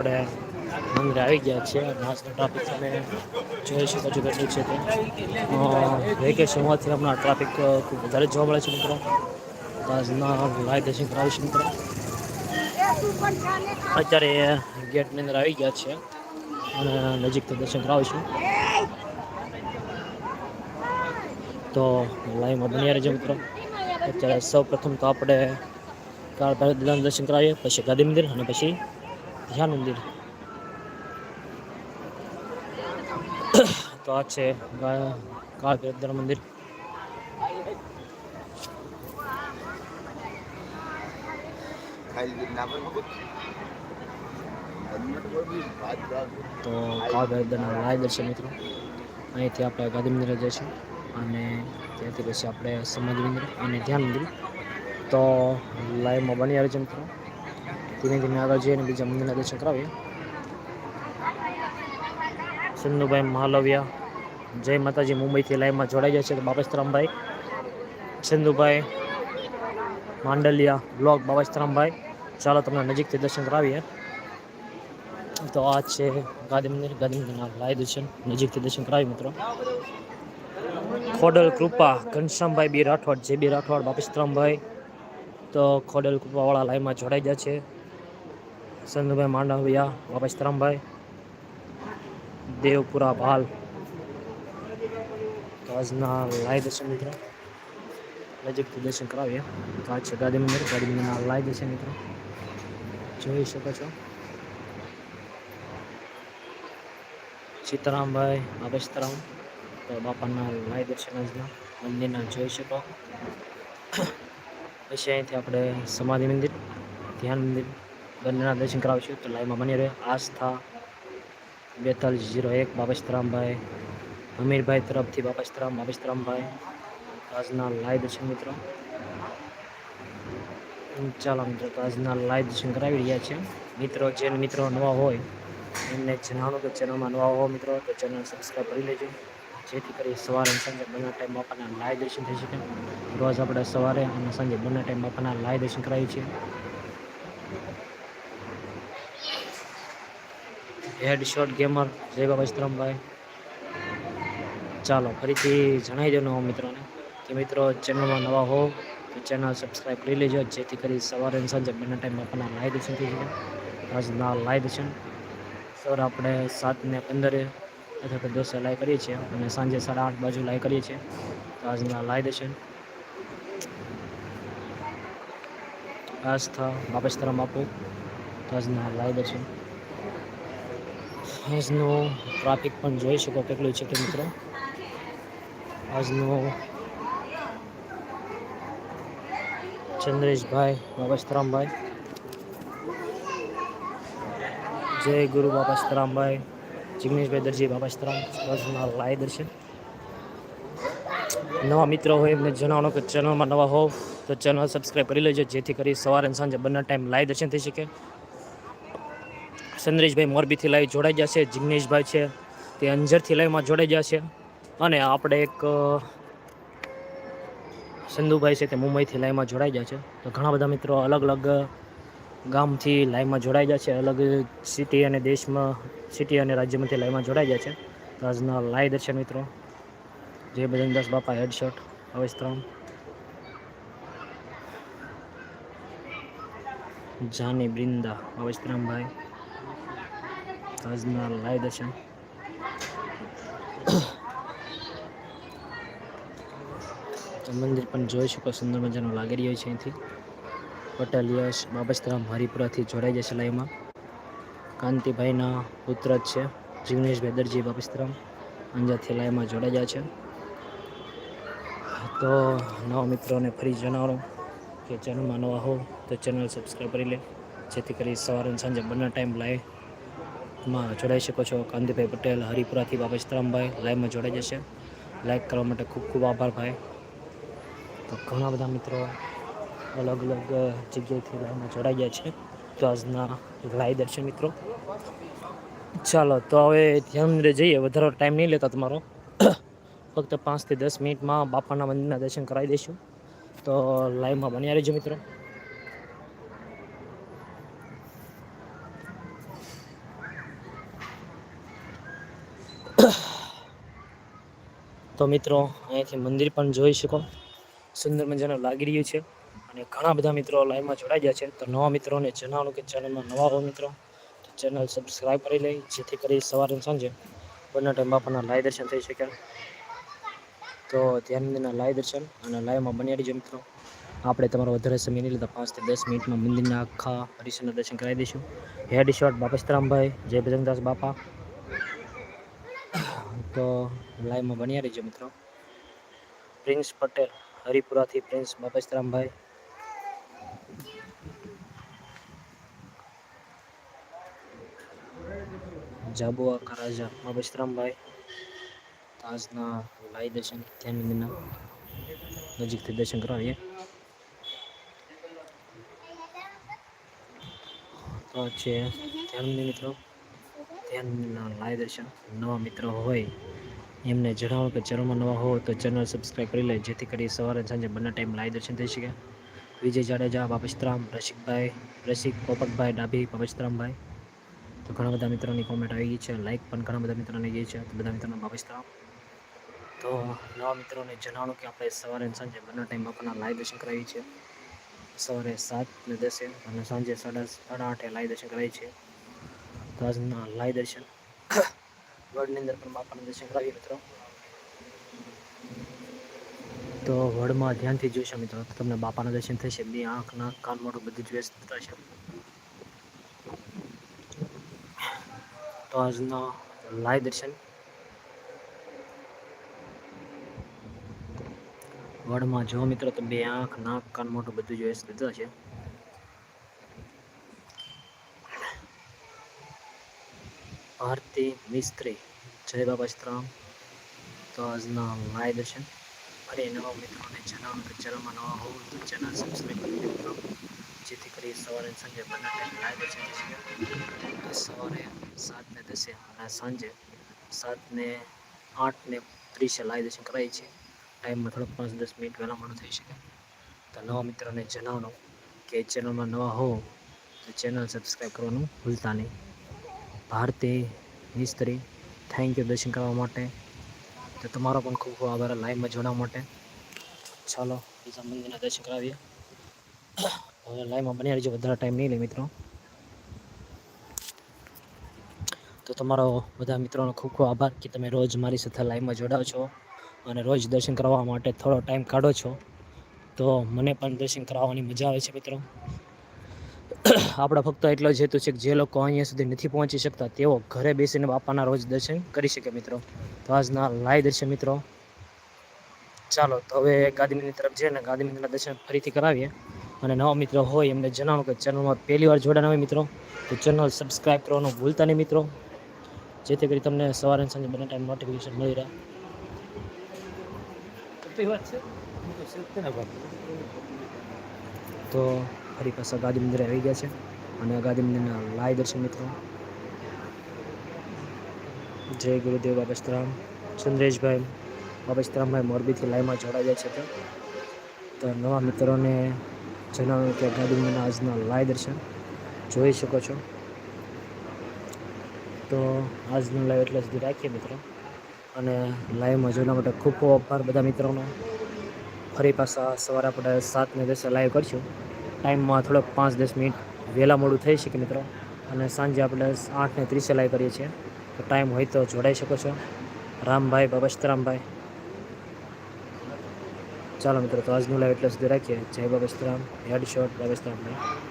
આપણે મંદિરે આવી ગયા છીએ આજનો ટ્રાફિક તમે જોઈ શકો છો છે તે. વેકેશન હોવાથી હમણાં ટ્રાફિક ખૂબ વધારે જોવા મળે છે મિત્રો. આજના લાઈવ દર્શન કરાવીશું મિત્રો. અત્યારે ગેટની અંદર આવી ગયા છે. અને નજીકથી દર્શન કરાવીશું તો લાઈવમાં બન્યા રહેજો મિત્રો. અત્યારે સૌ પ્રથમ તો આપણે કાળ દર્શન કરાવીએ, પછી ગાંધી મંદિર અને પછી ધ્યાન મંદિર. તો આ છે કાળ મંદિર. તો કાળ ભૈરવના લાય દર્શન મિત્રો. અહીંથી આપણે ગાંધી મંદિરે જઈશું અને ત્યાંથી પછી આપણે સમાજ મંદિર અને ધ્યાન મંદિર. તો લાઈવમાં બની આવી છે મિત્રો. ધીમે ધીમે આગળ જઈને બીજા મંદિરના દર્શન કરાવીએ. સિંધુભાઈ મહાલવિયા, જય માતાજી, મુંબઈથી લાઈવમાં જોડાઈ જાય છે તો બાપેશ્વરામભાઈ સિંધુભાઈ માંડલિયા, બ્લોક બાબાશ્રામભાઈ ચાલો તમને નજીકથી દર્શન કરાવીએ. તો આ છે ગાંધી મંદિર ગાંધી મંદિરના લાય દર્શન, નજીકથી દર્શન કરાવી મિત્રો. ખોડલ કૃપા, ઘનશ્યામભાઈ બી રાઠોડ, જે બી રાઠોડ બાપેશ્રામભાઈ તો ખોડલ કૃપાવાળા લાઈવમાં જોડાઈ જાય છે. સંધુભાઈ માંડવિયા બાપેશ્રામભાઈ દેવપુરા ભાલ તો આજના લાય દર્શન મિત્રો નજીકથી દર્શન કરાવીએ તો આ છે ગાંધી મંદિર ગાંધી મંદિરના લાય દર્શન મિત્રો જોઈ શકો છો સીતારામભાઈ આબેસ્તરામ તો બાપાના લાય દર્શન આજના મંદિરના જોઈ શકો પછી અહીંથી આપણે સમાધિ મંદિર ધ્યાન મંદિર બંનેના દર્શન કરાવીશું તો લાઈવમાં બની રહે. આસ્થા બેતાલીસ જીરો એક બાબસ્તરામભાઈ હમીરભાઈ તરફથી બાબસ્તરામ બાબસ્તરામભાઈ આજના લાઈવ દર્શન મિત્રો. ચાલો મિત્રો, તો આજના લાઈવ દર્શન કરાવી રહ્યા છે. મિત્રો જે મિત્રો નવા હોય, એમને જણાવો કે ચેનલમાં નવા હો મિત્રો, તો ચેનલ સબસ્ક્રાઈબ કરી લેજો. જેથી કરી સવારે અને સાંજે બંને ટાઈમ આપણને લાઈવ દર્શન થઈ શકે. રોજ આપણે સવારે અને સાંજે બંને ટાઈમ આપણને લાઈવ દર્શન કરાવીએ છીએ. હેડ શોટ ગેમર જય બાબા સ્ત્રમભાઈ ચાલો, ફરીથી જણાવી દો નવા મિત્રોને કે મિત્રો ચેનલમાં નવા હો તો ચેનલ સબસ્ક્રાઈબ કરી લેજો. જેથી કરી સવારે અને સાંજે બંને ટાઈમ આપણા લાઈવ દર્શન થઈ જાય આજના લાઈવ દર્શન સર આપણે સાત ને પંદરે અથવા તો દસે લાઈ કરીએ છીએ અને સાંજે સાડા આઠ બાજુ લાઈ કરીએ છીએ. તો આજના લાઈ દર્શન આસ્થા બાપેશ્વરમ આપો તો આજના લાઈ દર્શન આજનું ટ્રાફિક પણ જોઈ શકો કેટલું છે કે મિત્રો? આજનું ચંદ્રેશભાઈ બાબાસ્તરામભાઈ જય ગુરુ બાબાસ્તરામભાઈ સીતારામભાઈ જિગ્નેશભાઈ દરજી બાબાસ્તરામ આજના લાય દર્શન. નવા મિત્રો હોય એમને જણાવો કે ચેનલમાં નવા હોવ તો ચેનલ સબસ્ક્રાઈબ કરી લેજો, જેથી કરી સવારે સાંજે બંને ટાઈમ લાઈવ દર્શન થઈ શકે. સંદ્રેશભાઈ મોરબીથી લાઈવ જોડાઈ જશે, જિગ્નેશભાઈ છે તે અંજરથી લાઈવમાં જોડાઈ જશે. અને આપણે એક સંધુભાઈ છે તે મુંબઈથી લાઈવમાં જોડાઈ ગયા છે. તો ઘણા બધા મિત્રો અલગ અલગ ગામથી લાઈવમાં જોડાઈ જાય છે. અલગ સિટી અને દેશમાં, સિટી અને રાજ્યમાંથી લાઈવમાં જોડાઈ જાય છે. આજના લાઈવ દર્શન મિત્રો. જય બજરંગદાસ બાપા હેડશોટ અવસ્ત્રામ જાની બૃંદા અવસ્ત્રામભાઈ આજના લાઈવ દર્શન મંદિર પણ જોઈ શકો સુંદર મજાનું લાગી રહ્યું છે અહીંથી. પટેલ યશ બાબસ્તરામ હરિપુરાથી જોડાઈ જશે લાઈવમાં. કાંતિભાઈના પુત્ર જ છે જિગ્નેશભાઈ દરજી બાબસ્તરામ અંજારથી લાઈવમાં જોડાઈ જાય છે. તો નવા મિત્રોને ફરી જણાવો કે ચેનલમાં નવા હો તો ચેનલ સબસ્ક્રાઈબ કરી લે. જેથી કરી સવારે સાંજે બંને ટાઈમ લાઈવમાં જોડાઈ શકો છો. કાંતિભાઈ પટેલ, હરિપુરાથી બાબસ્તરામભાઈ લાઈવમાં જોડાઈ જશે. લાઈક કરવા માટે ખૂબ ખૂબ આભાર ભાઈ. તો ઘણા બધા મિત્રો અલગ અલગ જગ્યાએથી લાઈવમાં જોડાઈ ગયા છે. તો આજના લાઈ દર્શન મિત્રો, ચાલો તો હવે ધ્યાન જઈએ. વધારે ટાઈમ નહીં લેતા તમારો. ફક્ત પાંચથી દસ મિનિટમાં બાપાના મંદિરના દર્શન કરાવી દઈશું. તો લાઈવમાં બન્યા રહેજો મિત્રો. તો મિત્રો અહીંયાથી મંદિર પણ જોઈ શકો. સુંદર મજાનું લાગી રહ્યું છે. અને ઘણા બધા મિત્રો લાઈવમાં જોડાઈ ગયા છે. તો નવા મિત્રોને જણાવવાનું કે ચેનલમાં નવા હો મિત્રો, તો ચેનલ સબસ્ક્રાઈબ કરી લઈ, જેથી કરી સવારે સાંજે બંને ટાઈમ બાપાના લાઈવ દર્શન થઈ શકે. તો ધ્યાન મંદિરના લાઈવ દર્શન અને લાઈવમાં બની રહીજો મિત્રો. આપણે તમારો વધારે સમય નહીં લેતા પાંચથી દસ મિનિટમાં મંદિરના આખા પરિસરના દર્શન કરાવી દઈશું. હેડ શોટ બાપસ્તરામભાઈ જય ભજનદાસ બાપા. તો લાઈવમાં બન્યા રહીજો મિત્રો. પ્રિન્સ પટેલ હરિપુરાથી પ્રિન્સ બાપસ્તરામભાઈ. જાબુઆ કરાજા બાપસ્તરામભાઈ. તાજના લાઈ દર્શન ધ્યાન મંદિરના નજીકથી દર્શન કરાવીએ તો છે ધ્યાન મંદિર મિત્રો. ધ્યાન મંદિરના લાઈ દર્શન નવા મિત્રો હોય, એમને જણાવો કે ચેનલમાં નવા હો તો ચેનલ સબસ્ક્રાઈબ કરી લે, જેથી કરી સવારે સાંજે બંને ટાઈમ લાઈવ દર્શન થઈ શકે. વિજય જાડેજા બાપસ્તરામ રસિકભાઈ, રસિક પોપટભાઈ, ડાભી બાપસ્તરામભાઈ તો ઘણા બધા મિત્રોની કોમેન્ટ આવી ગઈ છે લાઈક પણ ઘણા બધા મિત્રોને ગઈ છે, તો બધા મિત્રોને બાપસ્તરામ તો નવા મિત્રોને જણાવો કે આપણે સવારે સાંજે બંને ટાઈમ બાપાના લાઈવ દર્શન કરાવીએ છીએ સવારે સાત ને દસે અને સાંજે સાડા સાડા આઠે લાઈવ દર્શન કરાવીએ છીએ આજના લાઈવ દર્શન. વડની અંદર પણ બાપાના દર્શન કરાવીએ મિત્રો. તો વડમાં ધ્યાનથી જોશો મિત્રો તમને બાપાના દર્શન થશે. બે આંખ નાક કાન મોઢું બધું જ વ્યસ્ત થશે. તો આજના લાય દર્શન. વડમાં જો મિત્રો, તો બે આંખ, નાક, કાન મોઢું બધું જ વ્યસ્ત થતું ભારતી મિસ્ત્રી જય બાબા શ્રામ તો આજના લાઈવ દર્શન ફરી નવા મિત્રોને જણાવો કે ચેનલમાં નવા હોવ તો ચેનલ સબસ્ક્રાઈબ કરી મિત્રો જેથી કરી સવારે સાંજે બંને ટાઈમ લાઈવ દર્શન છે સવારે સાત ને દસે અને સાંજે સાત ને આઠ ને ત્રીસે લાઈવ દર્શન કરાય છે ટાઈમમાં થોડોક પાંચ દસ મિનિટ વહેલા મોડું થઈ શકે તો નવા મિત્રોને જણાવવાનું કે ચેનલમાં નવા હો તો ચેનલ સબસ્ક્રાઈબ કરવાનું ભૂલતા નહીં ભારતી મિસ્ત્રી થેન્ક યુ દર્શન કરવા માટે તો તમારો પણ ખૂબ ખૂબ આભાર લાઈવમાં જોડાવા માટે. ચાલો, બીજા મંદિરના દર્શન કરાવીએ. હવે લાઈવમાં બની રહીજો, વધારે ટાઈમ નહીં લે મિત્રો. તો તમારો બધા મિત્રોનો ખૂબ ખૂબ આભાર કે તમે રોજ મારી સાથે લાઈવમાં જોડાઓ છો અને રોજ દર્શન કરવા માટે થોડો ટાઈમ કાઢો છો. તો મને પણ દર્શન કરાવવાની મજા આવે છે મિત્રો. આપણા ફક્ત એટલો જ હેતુ છે કે જે લોકો અહીંયા સુધી નથી પહોંચી શકતા તેઓ ઘરે બેસીને બાપાના રોજ દર્શન કરી શકે મિત્રો. તો આજના લાઈવ દર્શન મિત્રો. ચાલો તો હવે ગાંધીમંદિર તરફ જઈને ગાંધીમંદિરના દર્શન ફરીથી કરાવીએ. અને નવા મિત્રો હોય એમને જણાવો કે ચેનલમાં પહેલી વાર જોડાના હોય મિત્રો તો ચેનલ સબસ્ક્રાઈબ કરવાનું ભૂલતા નહીં મિત્રો. જેથી કરી તમને સવારે અને સાંજે બંને ટાઈમ નોટિફિકેશન મળી રહે. તો ફરી પાછા ગાંધી મંદિરે આવી ગયા છે. અને ગાંધી મંદિરના લાય દર્શન મિત્રો. જય ગુરુદેવ બાબસ્તરામ ચંદ્રેશભાઈ બાબસ્તરામભાઈ મોરબીથી લાઈવમાં જોડાઈ જાય છે તો નવા મિત્રોને જણાવ્યું કે ગાંધી મંદિરના આજના લાય દર્શન જોઈ શકો છો. તો આજનું લાઈવ એટલે સુધી રાખીએ મિત્રો. અને લાઈવમાં જોવા માટે ખૂબ ખૂબ આભાર બધા મિત્રોનો. ફરી પાછા સવારે આપણે સાત ને દસે લાઈવ કરશું. ટાઈમમાં થોડોક પાંચ દસ મિનિટ વહેલા મોડું થઈ શકે મિત્રો. અને સાંજે આપણે આઠ ને ત્રીસે લાઈવ કરીએ છીએ. તો ટાઈમ હોય તો જોડાઈ શકો છો. રામભાઈ બાબસ્તરામભાઈ ચાલો મિત્રો, તો આજનું લાઈવ એટલે સુધી રાખીએ. જય બાબસ્તરામ હેડ શોટ બાબસ્તરામભાઈ